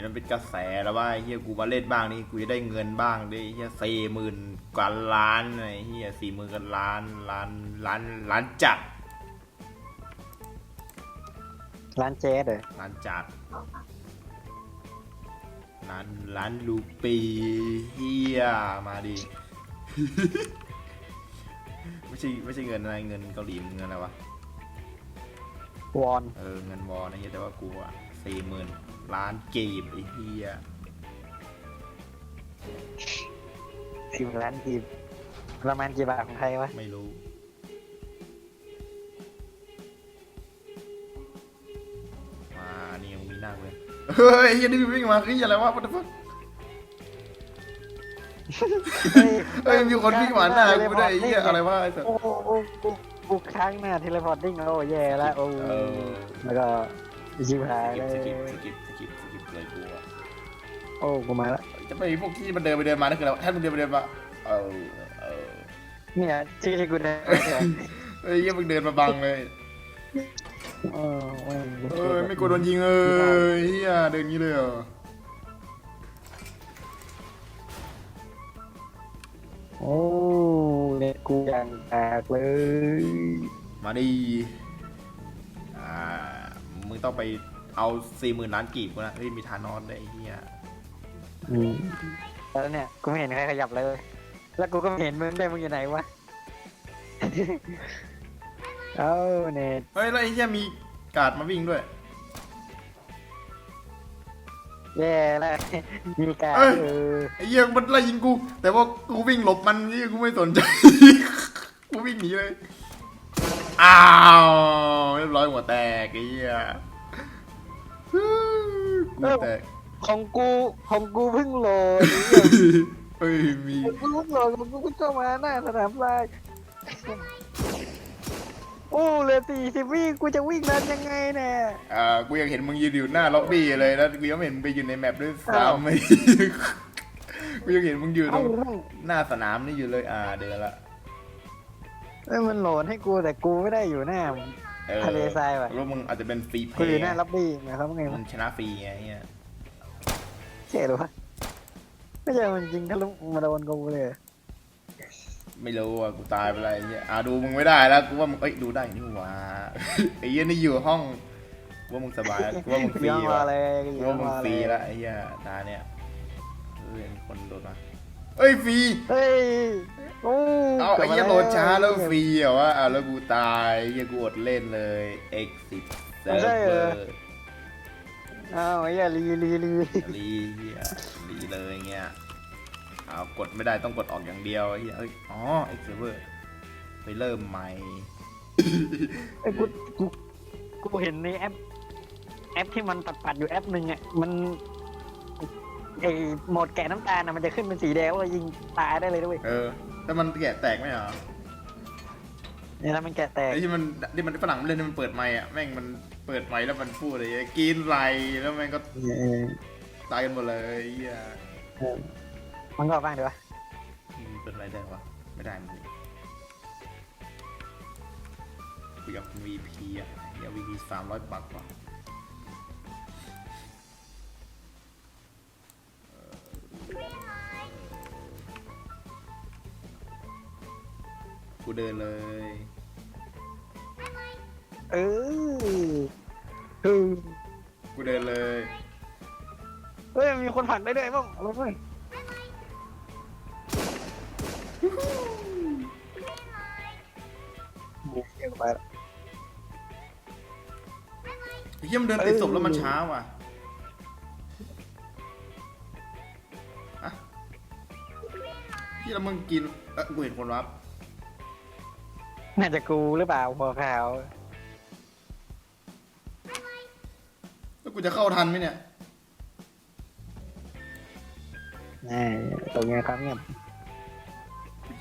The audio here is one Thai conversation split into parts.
นมันเป็นกระแสแล้วว่าไอ้เฮียกูมาเล่นบ้างนี่กูจะได้เงินบ้างดิไอ้เฮียสี่หมื่นกว่าล้านไอ้เฮียสี่หมื่นกันล้านล้านล้านล้านจัดร้านเจ๊เลยล้านจัดล้านล้านลูปีเฮียมาดิ ไม่ใช่ไม่ใช่เงินอะไรเงินเกาหลีมันเงินอะไรวะวอน เออเงินวอลนะเฮียแต่ว่ากูอะสี่หมื่น ล้านกีบไอ้เฮียสิบล้านกีบประมาณกี่บาทของไทยวะไม่รู้ มานี่ยังมีหน้าเลยเฮ้ยไอ้เฮียนี่วิ่งมาคืออะไรวะ what the fuck เฮ้ยมีคนวิ่งมาหน้ากูไม่ได้ไอ้เฮียอะไรวะไอ้สัส โอ้โหโอ้โหบุกค้างหน้าเทเลพอร์ตติ้งโอ้แย่แล้วโอ้เออ แล้วก็ ชิบหายสเลกิปยสกิปสกิปสกิปสกิปเลยกูอะโอ้กูมาแล้วจะไปพวกที่มันเดินไปเดินมานั่นคืออะไรวะถ้ามันเดินไปเดินมาเออเออเนี่ยชื่อที่กูได้เฮ้ยเฮียมึงเดินมาบังเลยเออเออเอ้ยไม่กลัวโดนยิงเอ้ยเฮียเดินงี้เลยเหรอโอ้เน็ตกูอย่างแตกเลย มาดิอ่า มึงต้องไปเอาสี่หมื่นล้านกีบกูนะเฮ้ยมีทานอสได้วยไอ้เฮียอืมแล้วเนี่ยกูไม่เห็นใครขยับเลย แล้วกูก็ไม่เห็นมึงได้วยมึงอยู่ไหนวะ เอ้าเน็ตเฮ้ยแล้วไอ้เฮียมีการ์ดมาวิ่งด้วย แย่แล้วมีการเอ้ย เออไอ้เฮียมันไล่ยิงกู แต่ว่ากูวิ่งหลบมันนี่กูไม่สนใจ กูวิ่งหนีเลย อ้าวเรียบร้อยหัวแตกไอ้เฮีย กูหัวแตกของกูของกูเพิ่งโหลดเฮ้ยมีกูเพิ่งโหลดของกูก็เข้ามาหน้าสนามแรกโอ้เหลยสี่สิบวิกูจะวิ่งนั้นยังไงเนี่ยอ่ากูยังเห็นมึงยืนอยู่หน้าล็อบบี้เลยแล้วกูยังไม่เห็นไปอยู่ในแมปด้วยอ้าวซ้ำไม่กูยังเห็นมึงอยู่ตรเอ้างแม่งหน้าสนามนี่อยู่เลยอ่าเดินละเอ้ยมันโหลดให้กูแต่กูไม่ได้อยู่หน้าเออทะเลทรายว่ะ รู้มึงอาจจะเป็นฟรีเพกูอยู่ย์หน้าล็อบบี้หมายความว่าไงมัวะนชนะฟรีไงเฮียเจ๋หรือวะไม่ใช่มันจริงทะลุมาโดนกูเลยไม่รู้อะกูตายไปแล้วไอ้เฮียอ่าดูมึงไม่ได้แล้วกูว่ามึงเอ้ยดูได้นี่หว่าไอ้เฮียนี่อยู่ห้องกูว่ามึงสบายแล้วกูว่ามึงฟรีย่องว่ะ มาเลยกูย่อว่างมึงมาฟเลรียแล้วไอ้เฮียตาเนี่ยเฮ้ยมีคนโดนมาเอ้ยฟรีเฮ้ย โอ้เอาไอ้เหี้ยโหลดช้าแล้วฟรีเหรอวะอะแล้วกูตายไอ้เหี้ยกูอดเล่นเลย exit server อ้าวไอ้เหี้ยลีลีลีรีเหี้ยรีเลยเงี้ยเอากดไม่ได้ต้องกดออกอย่างเดียวไอ้เหี้ยเอ้ยอ๋อ exit server ไปเริ่มใหม่ ไอ้ยกูกูกูเห็นในแอป แอปที่มันปัดปัดๆอยู่แอปหนึ่งอะมัน ไอ้โหมดแกะน้ำตาลน่ะมันจะขึ้นเป็นสีแดงว่ายิงตายได้เลยด้วยเออแต่มันแกะแตกไหมเหรอเนี่ยถ้ามันแกะแตกไอ้ที่มันที่มันฝรั่งมันเล่นมันเปิดไมค์อะแม่งมันเปิดไมค์แล้วมันพูดอะไรเงี้ยกินไรแล้วแม่งก็เออตายกันหมดเลยไอ้เหี้ยเออมันก็บ้างดีวะอืมเปิดอะไรได้วะไม่ได้มันคุยกับ VP อะเดี๋ยว VP สามร้อยบาทว่ะ กูเดินเลย เออเออกูเดินเลย เฮ้ยมีคนผลักได้ด้วยบ้างลงไปบุกเองไปละ ไอ้เหี้ยมันเดินติดศพแล้วมันช้าว่ะอะ ที่แล้วมึงกินเออกูเห็นคนรับน่าจะกูหรือเปล่าหัวขาว แล้วกูจะเข้าทันไหมเนี่ยแน่ตรงนี้ครับเนี่ย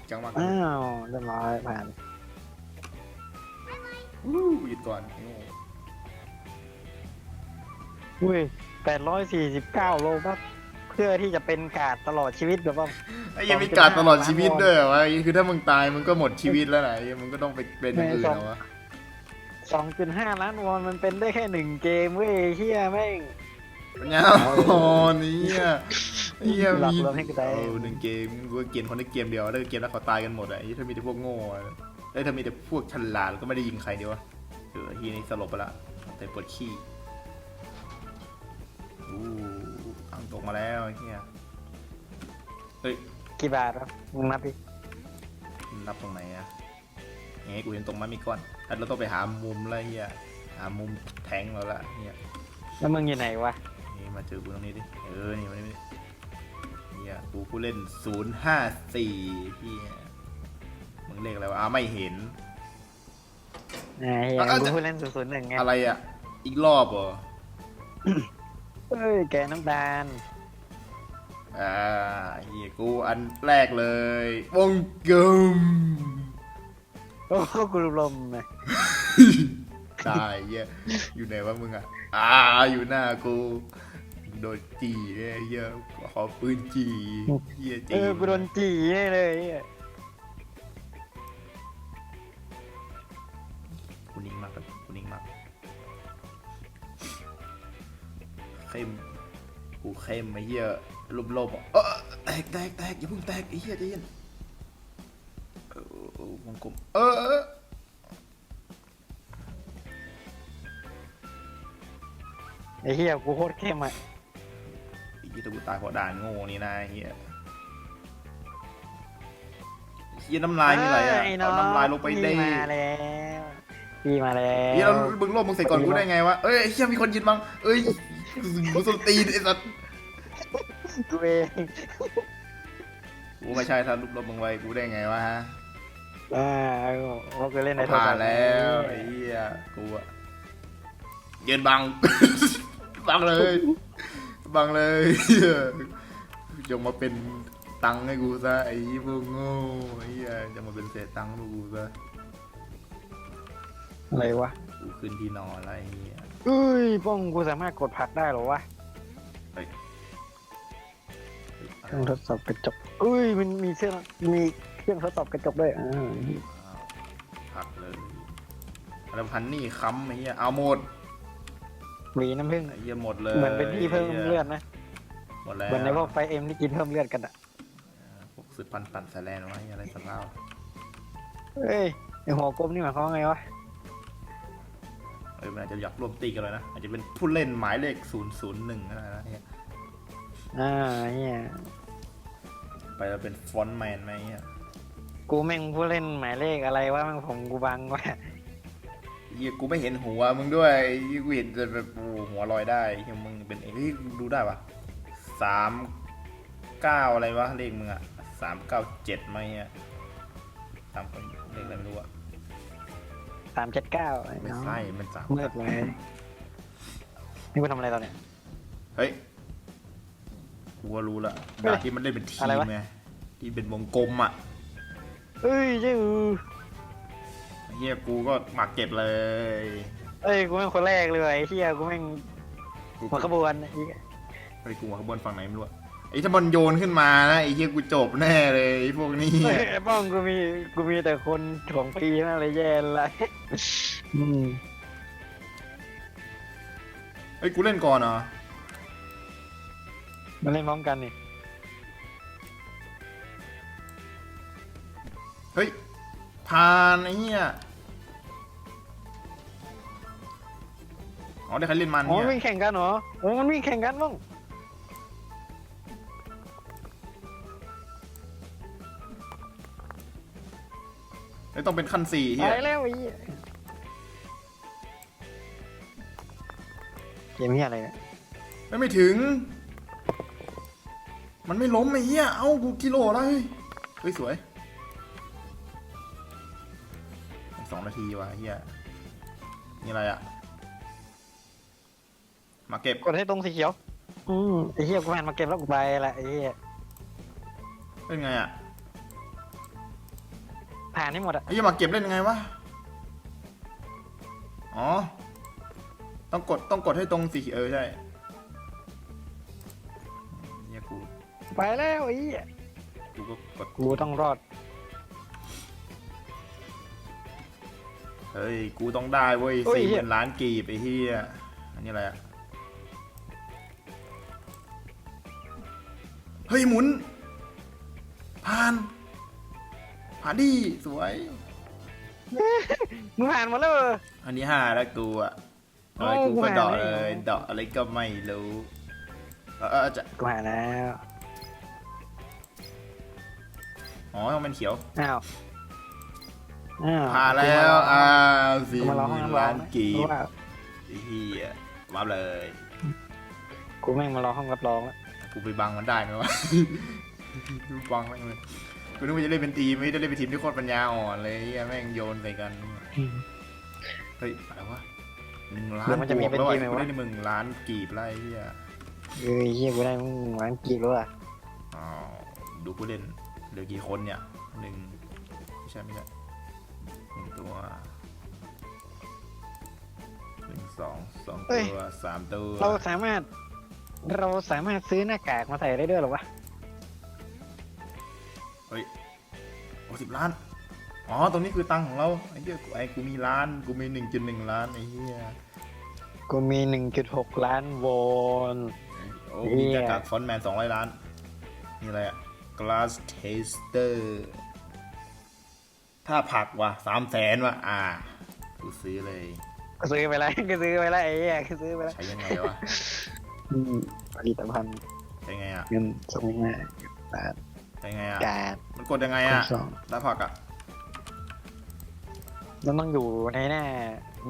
จังหวะอ้าวเรียบร้อยผ่านอู้กูหยุดก่อนไอ้โง่อุ้ยแปดร้อยสี่สิบเก้าโลบัคเพื่อที่จะเป็นการ์ดตลอดชีวิตแบบว่า ไอ้เหี้ยังมีการตลอดชีวิตด้วยเหรอวะไอ้คือถ้ามึงตายมึงก็หมดชีวิตแล้วนะไอ้เหี้ยมึงก็ต้องไปเป็นอย่างอื่นแล้ววะสองจุดห้าล้านวอนมันเป็นได้แค่หนึ่งเกมเว้ยเฮียแม่ง ปัญญาอ่อนเนี่ยไอ้เหี้ยหลอกมีลวงให้กูตาย เออหนึ่งเกมกูก็เกมคนได้เกมเดียวแล้วเกมแล้วเขาตายกันหมดอะไอ้ถ้ามีแต่พวกโง่อะไอ้ยถ้ามีแต่พวกฉลาดก็ไม่ได้ยิงใครเดียวอะเออทีนี้สลบไปละแต่ปวดขี้อู้อัง ตกมาแล้วไอ้เหี้ยเฮ้ยกี่บาทวะมึงนับดินับตรงไหนอะยังไงกูเห็นตรงมันมีก้อนแต่เราต้องไปหามุมแล้วเฮียหามุมแทงเราละเฮียแล้วมึงอยู่ไหนวะนี่มาเจอกูตรงนี้ดิเออนี่มานี่เฮียกูผู้เล่นศูนย์ห้าสี่เฮียมึงเลขอะไรวะอ้าไม่เห็นไอ้เหี้ยอะกูผู้เล่นศูนย์ศูนย์หนึ่งไงอะไรอะอีกรอบเหรอ เอ้ยแกน้ำตาลอ่าเฮียกูอันแรกเลยวงกลมโอ้โหกูลมเลยตายเฮียอยู่ไหนวะมึงอะอ่าอยู่หน้ากูโดนจีเนี่ยเฮียขอปืนจีเฮียเอจีอกูโดนจีแน่เลย เข้มกูเข้มไอ้เฮียลบลบๆอะเออแตกแตกแตกอย่าเพิ่งแตกไอ้เฮียใจเย็นเออเออวงกลมเออเออไอ้เหี้ยกูโคตรเข้มอะไอ้เฮียแต่กูตายเพราะด่านโง่นี่นะไอ้เฮียไอ้เฮียน้ำลายมีอะไรอะไอ้น้อเอางน้ำลายลงไปดิพี่มาแล้วพี่มาแล้เฮียวแล้วมึงโลบมึงใส่ก่อนไปดิกูได้ไงวะเอ้ยไอ้เฮียมีคนยินบังเอ้ย กูสนตีนไอ้สัสกูเองกูไม่ใช่ถ้ารูปลบมึงไว้กูได้ไงวะฮะอ่าว่ากูเล่นในโทรผ่าศันพท์แล้วไอ้เหี้ยกูอะยืนบัง บังเลย บังเลยเหี้ยจงมาเป็นตังค์ให้กูซะไอ้พวกโง่ไอ้เหี้ยจะมาเป็นเศษตังค์ให้กูซะอะไรวะ กูขึ้นที่นอนอะไรเหี้ย เอ้ยป้องกูสามารถกดผลักได้เหรอวะเฮ้ย เครื่องทดสอบกระจกเอ้ยมันมีเครื่องมีเครื่องทดสอบกระจกด้วยอ่าอ้าวผักเลยแล้วพันนี่ค้ำไอ้เหี้ยเอาหมดหวีน้ำผึ้งไอ้เหี้ยหมดเลยเหมือนเป็นที่เพิ่มเลือดนะหมดแล้วเหมือนในพวกไฟเอ็มที่กินเพิ่มเลือดกันอะพวกสุดปันปั่นสแลนไว้อะไรสักเล่าเอ้ยไอหัวกลมนี่หมายความว่าไงวะ เออมันอาจจะอยากร่วมตีกันเลยนะ อาจจะเป็นผู้เล่นหมายเลข001ก็ได้นะเนี่ยอ่าเนี่ยไปแล้วเป็นฟอนต์แมนไหมเนี่ยกูแม่งผู้เล่นหมายเลขอะไรวะแม่งผมกูบังวะเฮียกูไม่เห็นหัวมึงด้วยเฮียกูเห็นแต่แบบโอ้หัวลอยได้เฮียมึงเป็นเฮ้ยดูได้ปะสามเก้าอะไรวะเลขมึงอะสามเก้าเจ็ดไหมเนี่ยสามเลขอะไรไม่รู้อะสามเจ็ดเก้าไม่ใช่มันสามเมืดเลยนี่กูทำอะไรตอนเนี้ย เฮ้ยกูก็รู้ละเฮ้ยด่านที่มันเล่นเป็นทีอะไรมวะ ไงที่เป็นวงกลมอะเอ้ยเจ้าเฮียกูก็มาเก็บเลย เอ้ยกูแม่งคนแรกเลยว่ะไอ้เฮียกูแม่งกูหัวขบวนไอ้เหี้ยไอ้กูหัวขบวนฝั่งไหนไม่รู้อะ ไอ้ถ้ามันโยนขึ้นมานะไอ้เฮียกูจบแน่เลยไอ้พวกนี้เฮ้ยไอ้ป้องกูมีกูมีแต่คนถ่วงปีมากเลยแย่เลย อืมเฮ้ยกูเล่นก่อนเหรอมาเล่นพร้อมกันนี่เฮ้ยผ่านไอ้เหี้ยอ๋อได้ใครเล่นมันอ๋อเนี่ย วิ่งแข่งกันเหรอโอ้มันวิ่งแข่งกันมั้ง เฮ้ยต้องเป็นขั้นสี่ไปเฮียแล้วไอ้เหี้ยเกมเฮียอะไรเนี่ยไม่ไม่ถึง มันไม่ล้มไอ้เหี้ยเอ้ากูกิโลแล้วเฮ้ยเฮ้ยสวยสองนาทีว่ะเฮียนี่อะไรอะมาเก็บกดให้ตรงสีเขียว อืมไอ้เหี้ยกูหันมาเก็บแล้วกูไปละไอ้เหี้ยเล่นไงอะ ผ่านให้หมดอะไอ้เหี้ยมาเก็บเล่นยังไงวะ อ๋อ ต้องกดต้องกดให้ตรงสีเออใช่เฮียกูไปแล้วไอ้เหี้ยกูก็กดกูต้องรอดเฮ้ย กูต้องได้เว้ยโอ้ยสี่หเหี้มื่ยนล้านกีบไอ้เหี้ยอันนี้อะไรอะเฮ้ยหมุน ผ่าน ผ่านดีสวย มึงผ่านมาแล้วเหรอ อันนี้ห้าแล้วกูอะเอ้ยโอ้กูก็กูเดาะหาไม่เลยเอาเดาะอะไรก็ไม่รู้เออเออจะกูผ่านแล้วอ๋อมันเขียวอ้าวอ้าวผ่านแล้วอ้าวสี่กูมาลองหห้องมื่นน้ำร้อล้างนนะกีบเพราะว่าไอ้เฮียวับเลยกูแม่งมาลองห้องรับรองแล้วกูไปบังมันได้ไหมวะกูบังแม่งเลย กูนึกว่าจะเล่นเป็นทีมไม่ได้เล่นเป็นทีมที่โคตรปัญญาอ่อนเลยเหี้ยแม่งโยนใส่กันเฮ้ยอะไรวะหนึ่งล้านเดี๋ยวมันจะมีเป็นบวกทีมไหมแล้ววะอะกูได้หนึ่งล้านกีบไรเฮียเอ้ยเฮียกูได้มึงหวานกีบแล้วอะอ๋อดูผู้เล่นเหลือกี่คนเนี่ยหนึ่งไม่ใช่ไม่ใช่หนึ่งตัวหนึ่งสองสองตัวสามตัว เราสามารถ เราสามารถซื้อหน้ากากมาใส่ได้ด้วยเหรอวะ โอ้สิบล้าน อ๋อ ตรงนี้คือตังค์ของเรา ไอ้เหี้ยกูไอ้กูมีล้าน กูมีหนึ่งจุดหนึ่งล้านไอ้เหี้ยกูมีหนึ่งจุดหกล้านโวลต์ โอ้เหี้มียหน้ากากฟอนต์แมนสองร้อยล้าน นี่อะไรอะ glass taster ถ้าผักว่ะสามแสนว่ะ อ่า กูซื้อเลย ก็ซื้อไปแล้วก็ซื้อไปแล้วไอ้เหี้ยก็ซื้อไปแล้วใช้ยังไงวะ อืมผลิตภัณฑ์ใช้ไงอะเงินสองหน้าบาท ใช้ไงอะการมันกดยังไงคูอะณสองถ้าผักอะมันต้องอยู่ในหน้า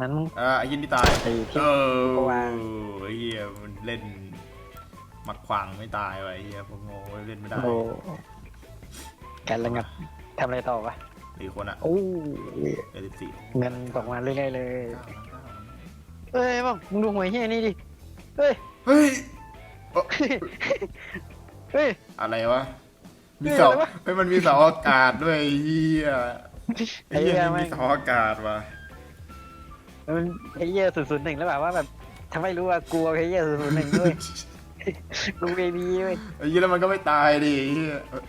นั้นอ่าไอ้ยินที่ตาย ไอ้เอที่ อก็วาง ไอ้เหี้ยมันเล่นมักขวางไม่ตายว่ะไอ้เหี้ยพวกโง่เล่นไม่ได้โอ้การระงับทำอะไรต่อวะอีกคนอะโอ้เอลิสี่เงินตกมาเรื่อยๆเลยเอ้ยบ้องมึงดูหวยเฮียนี่ดิเฮ้ยเฮ้ย เฮ้ย อะไรวะ มีเฮ้ยเสาอะไรวะเฮ้ยมันมีเสาอากาศด้วยไอ้เฮียไอ้เฮียไอ้เหี้ยนี่แม่มีงเสาอากาศว่ะมันไอ้เหี้ยศูนย์ศูนย์หนึ่งแล้วแบบว่าแบบทำไมรู้ว่ากลัวไอ้เหี้ยศูนย์ศูนย์หนึ่งด้วยกูเบบีเว้ย ไอ้เฮียแล้วมันก็ไม่ตายดิไอ้เฮียเอ้ย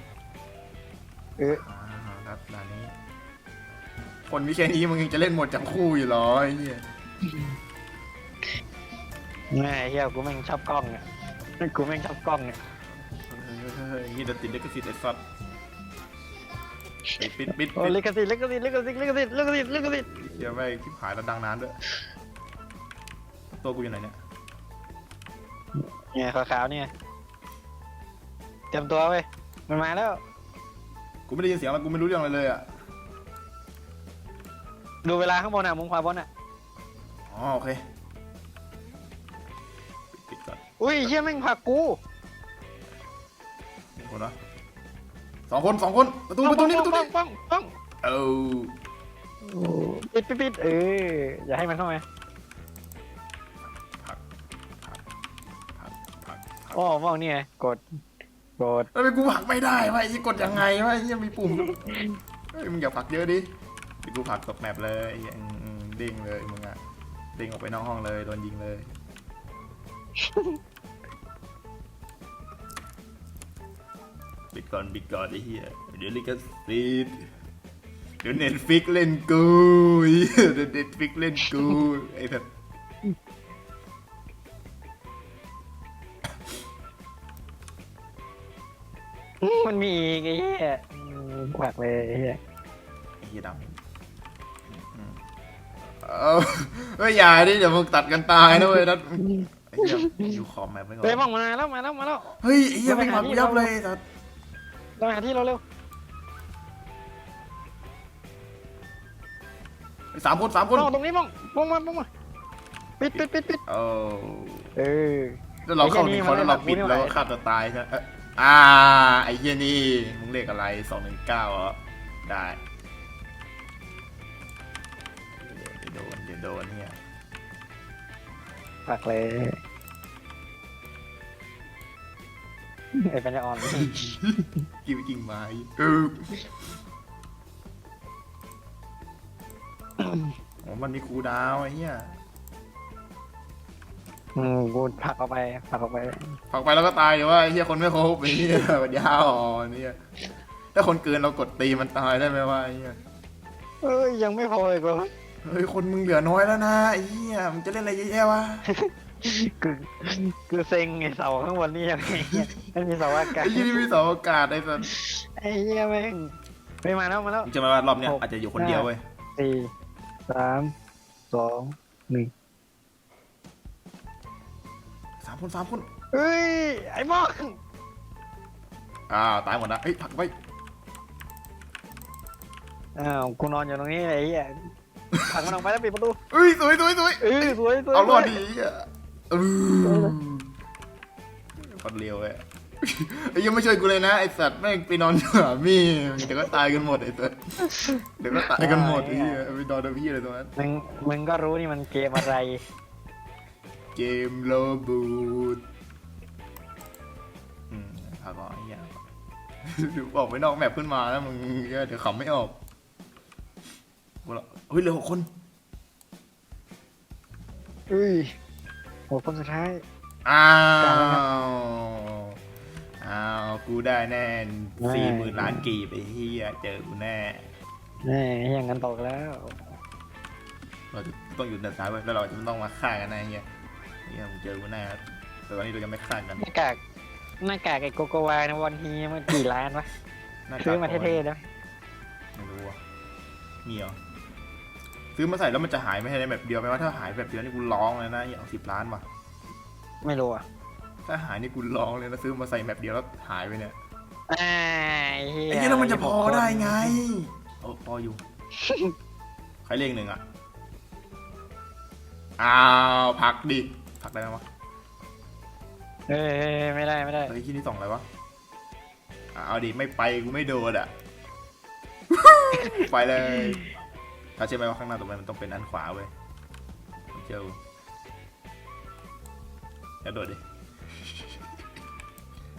เอออ่าครับด่านนี้คนมีแค่นี้มึงยังจะเล่นหมดจับคู่อยู่เหรอไอ้เฮียแม่ไอ้เหี้ยกูแม่งชอบกล้องอะกูแม่งชอบกล้องอะ เฮ้ยเฮียจะติดลิขสิทธิ์ไอ้สัตว์ไอ้ปิดปิดโอ้ปิดลิขสิทธิ์ลิขสิทธิ์ลิขสิทธิ์ลิขสิทธิ์ลิขสิทธิ์ลิขสิทธิ์เฮียวไปคลิปหายแล้วดังนานด้วยตัวกูอยู่ไหนเนี่ยเนี่ยขาวๆเนี่ยเตรียมตัวเว้ยมันมาแล้ว กูไม่ได้ยินเสียงแล้วกูไม่รู้เรื่องอะไรเลยอะดูเวลาข้างบนอะมุมขวาบนอะอ๋อโอเคปิดปิดก่อนอุ้ยเหี้ยแม่งผลักกู คนวะสองคนสองคนประตูประตูนี้ประตูป้นี้องป้องป้องเออปิดปิดปิดเอออย่าให้มันเข้ามาผักผักผักผักอ๋อมองนี่ไงกดกดแล้วทำไมกูผลักไม่ได้วะไอ้ยี่กดยังไงวะไอ้ยี่มีปุ่มเฮ้ยมึงอย่าผลักเยอะดิเดี๋ยวกูผลักตกแมปเลยไอ้เหี้ยอืมอืมเด้งเลยมึงอะเด้งออกไปนอกห้องเลยโดนยิงเลย ปิดก่อนปิดก่อนไอ้เหี้ยเดี๋ยวลิขสิทธิ์เดี๋ยวเน็ตฟิกเล่นกูไอ้เหี้ยเดี๋ยวเน็ตฟิกเล่นกูไอ้แบบมันมีอีกไอ้เหี้ยอืมกวักเลยไอ้เหี้ยไอ้เหี้ยดำอืมเอาเฮ้ยอย่าดิเดี๋ยวมึงตัดกันตายนะเว้ยนัดไอ้เหี้ยอยู่ขอบแมปไว้ก่อนเฮ้ยมองมาแล้วมาแล้วมาแล้วเฮ้ยไอ้เหี้ยไม่งมายับเลยสัส เราหาที่เราเร็วไอ้สามคนสามคนมองตรงนี้มองมองมามองมาปิดปิดปิดปิดเออเออ แล้วเราเข้าหไอ้นึ่งเหี้คนยนี่แล้วเรามันปิดไม่ไหวแล้วก็ฆ่าตัวตายใช่ไหมเอ้ยอ่าไอ้เหี้ยนี่มึงเลขอะไรสองหนึ่งเก้าเหรอได้เดี๋ยวโดนเดี๋ยวโดนเนี่ยปักเลย ไอ้ปัญญาอ่อนกิ้วกิ่งไม้เออโอ้มันมีครูดาวไอ้เหี้ยอืมกูผลักออกไปผลักออกไปผลักไปแล้วก็ตายเดี๋ยวว่าไอ้เหี้ยคนไม่ครบไอ้เหี้ยมันยาวอ่อนเนี่ยถ้าคนเกินเรากดตีมันตายได้ไหมวะไอ้เหี้ยเอ้ยยังไม่พออีกเหรอเฮ้ยคนมึงเหลือน้อยแล้วนะไอ้เหี้ยมึงจะเล่นอะไรเยอะแยะวะ กูกูเซ็งไอ้เสาข้างบนนี่ยังไงเนี่ยไม่มีเสาอากาศไอ้ยี่นี่มีเสาอากาศไอ้สัสไอ้เหี้ยแม่งไม่มาแล้วมาแล้วมึงจะมาว่ารอบเนี้ยหกอาจจะอยู่คนเดียวเว้ยสี่สามสองหนึ่งสามคนสามคนเฮ้ยไอ้มอกอ้าวตายหมดนะเฮ้ยผลักไว้อ้าวกูนอนอยู่ตรงนี้ไอ้เหี้ยผลักมันออกไปแล้วปิดประตูเอ้ยสวยสวยสวยเออสวยสวยเอารอดสวยดีอะเออปัดเร็วเว้ยไอ้ยังไม่ช่วยกูเลยนะไอ้สัตว์แม่งไปนอนอยู่หามีเดี๋ยวก็ตายกันหมดไอ้สัตว์เดี๋ยวก็ตายกันหมดไอ้เหี้ยไปนอนกับพี่อะไรตรงนั้นมึงมึงก็รู้นี่มันเกมอะไร เกมโลบูดอืมพาก่อนไอ้เหี้ยดูออกไปนอกแมปขึ้นมาแล้วมึงเดี๋ยวขำไม่ออกกูละเฮ้ยเหลือหกคนเอ้ย โหคนสุดท้าย อ้าจ้าแล้วครับวอ้าว กูได้แน่แน่สี่หมื่นล้านกีบไอ้เฮียเจอกูแน่แน่อย่างนั้นตกแล้ว เราจะต้องอยู่ด้านซ้ายไว้ยแล้วเราจะต้องมาฆ่ากันนะไอ้เฮียเฮียมึงเจอกูแน่แต่ตอนนี้เรายังไม่ฆ่ากันหน้ากาก หน้ากากไอ้โกโกวาในวันทีมันกี่ล้านวะหน้กกซื้อมาเท่ๆได้ไหมไม่รู้อะมีเหรอ ซื้อมาใส่แล้วมันจะหายไม่ใช่ในแบบเดียวไหมว่าถ้าหายแบบเดียวนี่กูร้องเลยนะอย่าเอาสิบล้านว่ะไม่รู้อะถ้าหายนี่กูร้องเลยนะซื้อมาใส่แบบเดียวแล้วหายไปเนี่ยอ่าไอ้เหี้ยไอ้เหี้ยแล้วมันจะพอได้ไงโอ้พออยู่ ใครเลขหนึ่งอะอ้าวพักดิพักได้ไหมวะเอ้ยไม่ได้ไม่ได้เฮ้ยที่นี่สองอะไรวะอะเอาดิไม่ไปกูไม่โดนอะ ไปเลย ถ้าใช่อไหมว่าข้างหน้าต่อไปมันต้องเป็นอันขวาเว้ยไม่เจอกูอย่าโดดดิ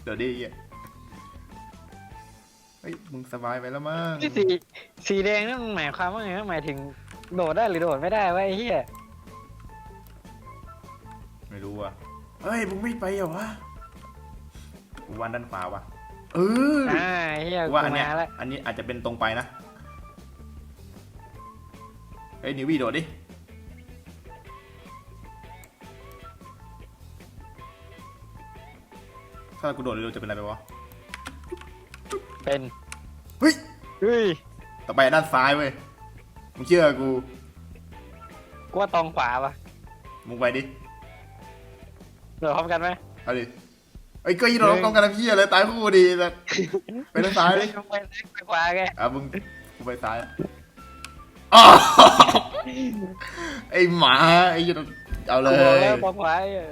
โดดดิไอ้เหี้ยเฮ้ยมึงสบายไปแล้วมั้งที่สีสีแดงนั่นมันหมายความว่าไงนะหมายถึงโดดได้หรือโดดไม่ได้วะไอ้เหี้ยไม่รู้อะเฮ้ยมึงไม่ไปเหรอวะกูวันด้านขวาวะเอออ่าไอ้เหี้ยกูกูว่าอันเนี้ยมาแล้ว อันนี้อาจจะเป็นตรงไปนะ เฮ้ยนิวี่โดดดิ ถ้ากูโดดเร็วๆจะเป็นอะไรไปวะ เป็นเฮ้ย เฮ้ยต่อไปด้านซ้ายเว้ย มึงเชื่อกู กูว่าตองขวาปะมึงไปดิโดดพร้อมกันไหมเอาดิไอ้ยก็ยี่เราต้องการพี่อะไรตายคู่ดีแต่ไปด้านซ้ายไปดิ ไปไปขวาแกอะมึงกูไปซ้าย อ้าวไอ้หมาไอ้ยี่เอาเลกูบอกยแล้วตองขวาไอ้เหี้ย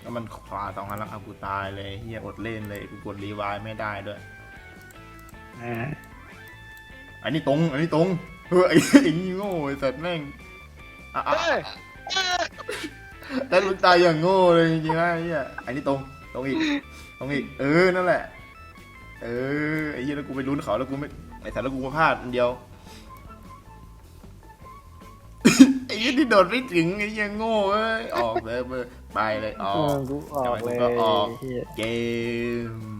แล้วมันขวาสองอันแล้วครับกูตายเลยเฮียอดเล่นเลยกูกดรีไวล์ไม่ได้ด้วย อ่าอันนี้ตรง อันนี้ตรงเฮ้ยไอ้ไอ้นี่โง่ไอ้สัตว์แม่งอะอะเอ้ยแต่มึงตายอย่างโง่เลยจริงๆนะไอ้เหี้ยอันนี้ตรง ตรงอีก ตรงอีก เออ นั่นแหละ เออ ไอ้เหี้ยแล้วกูไปลุ้นเขาแล้วกูไม่ ไอ้สัตว์แล้วกูมาพลาดอันเดียว ไอ้เหี้ยที่โดดไม่ถึงไอ้เหี้ยโง่เอ้ยออกเลยเบอร์ไปเลยออเออก กูออกเลยก็ออกไเหี้ย เกม